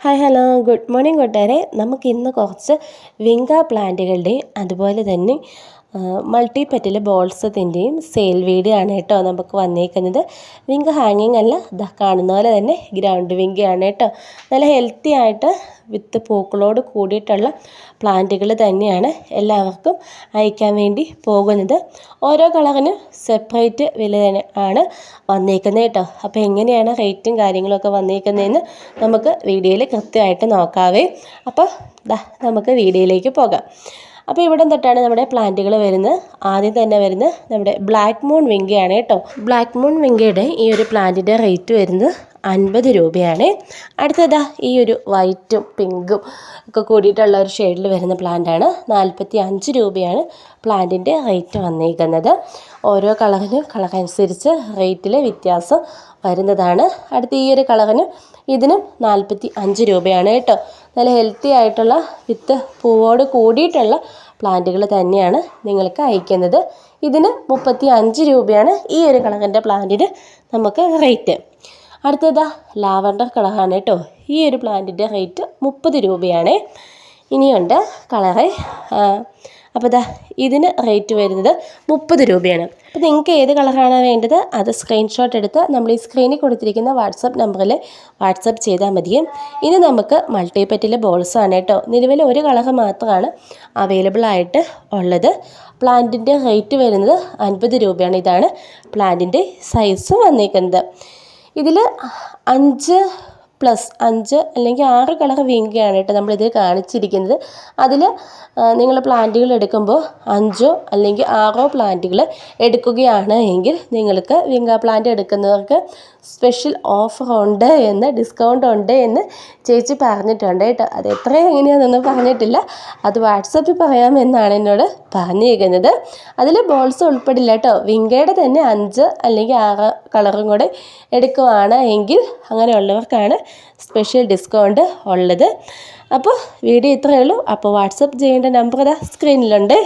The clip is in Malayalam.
ഹായ് ഹലോ ഗുഡ് മോർണിംഗ് കൂട്ടുകാരെ നമുക്ക് ഇന്ന് കുറച്ച് വിങ്ക പ്ലാന്റുകളുടെയും അതുപോലെ തന്നെ മൾട്ടി പെറ്റൽ ബോൾസത്തിന്റെയും സെയിൽ വീഡിയോ ആണ് കേട്ടോ നമുക്ക് വന്നേക്കുന്നത്. വിങ് ഹാങ്ങിങ് അല്ല ഇതാ കാണുന്ന പോലെ തന്നെ ഗ്രൗണ്ട് വിങ്കയാണ് കേട്ടോ. നല്ല ഹെൽത്തി ആയിട്ട് വിത്ത് പൂക്കളോട് കൂടിയിട്ടുള്ള പ്ലാന്റുകൾ തന്നെയാണ് എല്ലാവർക്കും അയക്കാൻ വേണ്ടി പോകുന്നത്. ഓരോ കളറിനും സെപ്പറേറ്റ് വില ആണ് വന്നേക്കുന്നത് കേട്ടോ. അപ്പോൾ എങ്ങനെയാണ് റേറ്റും കാര്യങ്ങളൊക്കെ വന്നേക്കുന്നതെന്ന് നമുക്ക് വീഡിയോയിൽ കൃത്യമായിട്ട് നോക്കാവേ. അപ്പോൾ നമുക്ക് വീഡിയോയിലേക്ക് പോകാം. അപ്പോൾ ഇവിടെ തൊട്ടാണ് നമ്മുടെ പ്ലാന്റുകൾ വരുന്നത്. ആദ്യം തന്നെ വരുന്നത് നമ്മുടെ ബ്ലാക്ക് മൂൺ വിങ്കയാണ് കേട്ടോ. ബ്ലാക്ക് മൂൺ വിങ്കയുടെ ഈ ഒരു പ്ലാന്റിന്റെ റേറ്റ് വരുന്നത് അൻപത് രൂപയാണ്. അടുത്തതാ ഈ ഒരു വൈറ്റും പിങ്കും ഒക്കെ കൂടിയിട്ടുള്ള ഒരു ഷെയ്ഡിൽ വരുന്ന പ്ലാന്റാണ് നാൽപ്പത്തി അഞ്ച് രൂപയാണ് പ്ലാന്റിന്റെ റേറ്റ് വന്നിരിക്കുന്നത് ഓരോ കളറിനും കളർ അനുസരിച്ച് റേറ്റിൽ വ്യത്യാസം വരുന്നതാണ്. അടുത്ത ഈ ഒരു കളറിന് ഇതിനും നാൽപ്പത്തി അഞ്ച് രൂപയാണ് കേട്ടോ. നല്ല ഹെൽത്തി ആയിട്ടുള്ള വിത്ത് പൂവോട് കൂടിയിട്ടുള്ള പ്ലാന്റുകൾ തന്നെയാണ് നിങ്ങൾക്ക് അയക്കുന്നത്. ഇതിന് മുപ്പത്തി അഞ്ച് രൂപയാണ് ഈ ഒരു കളറിന്റെ പ്ലാന്റിന് നമുക്ക് റേറ്റ് അടുത്തതാ ലാവണ്ടർ കളറാണ് കേട്ടോ. ഈ ഒരു പ്ലാന്റിന്റെ റേറ്റ് മുപ്പത് രൂപയാണ്. ഇനിയുണ്ട് കളറ്. അപ്പോൾ ഇതാ ഇതിന് റേറ്റ് വരുന്നത് മുപ്പത് രൂപയാണ്. അപ്പോൾ നിങ്ങൾക്ക് ഏത് കളറാണ് വേണ്ടത് അത് സ്ക്രീൻഷോട്ട് എടുത്ത് നമ്മൾ ഈ സ്ക്രീനിൽ കൊടുത്തിരിക്കുന്ന വാട്സപ്പ് നമ്പറിൽ വാട്സപ്പ് ചെയ്താൽ മതിയും ഇനി നമുക്ക് മൾട്ടിപ്പറ്റിലെ ബോൾസാണ് കേട്ടോ. നിലവിൽ ഒരു കളർ മാത്രമാണ് അവൈലബിൾ ആയിട്ട് ഉള്ളത്. പ്ലാന്റിന്റെ റേറ്റ് വരുന്നത് അൻപത് രൂപയാണ്. ഇതാണ് പ്ലാന്റിന്റെ സൈസ് വന്നിരിക്കുന്നത് ഇതിൽ അഞ്ച് പ്ലസ് അഞ്ച് അല്ലെങ്കിൽ ആറ് കളർ വിങ്കയാണ് കേട്ടോ നമ്മളിത് കാണിച്ചിരിക്കുന്നത്. അതിൽ നിങ്ങൾ പ്ലാന്റുകൾ എടുക്കുമ്പോൾ അഞ്ചോ അല്ലെങ്കിൽ ആറോ പ്ലാന്റുകൾ എടുക്കുകയാണ് എങ്കിൽ നിങ്ങൾക്ക് വിങ്ക പ്ലാന്റ് എടുക്കുന്നവർക്ക് സ്പെഷ്യൽ ഓഫർ ഉണ്ട് എന്ന് ഡിസ്കൗണ്ട് ഉണ്ട് എന്ന് ചേച്ചി പറഞ്ഞിട്ടുണ്ട് കേട്ടോ. അത് എത്ര എങ്ങനെയാണെന്നൊന്നും പറഞ്ഞിട്ടില്ല. അത് വാട്സപ്പിൽ പറയാമെന്നാണ് എന്നോട് പറഞ്ഞിരിക്കുന്നത്. അതിൽ ബോൾസ് ഉൾപ്പെടില്ല കേട്ടോ. വിങ്കയുടെ തന്നെ അഞ്ച് അല്ലെങ്കിൽ ആറ് കളറും കൂടെ എടുക്കുവാണ് എങ്കിൽ അങ്ങനെയുള്ളവർക്കാണ് സ്പെഷ്യൽ ഡിസ്കൗണ്ട് ഉള്ളത്. അപ്പോൾ വീഡിയോ ഇത്രയേ ഉള്ളൂ. അപ്പോൾ വാട്സപ്പ് ചെയ്യേണ്ട നമ്പർ ഇതാ സ്ക്രീനിലുണ്ട്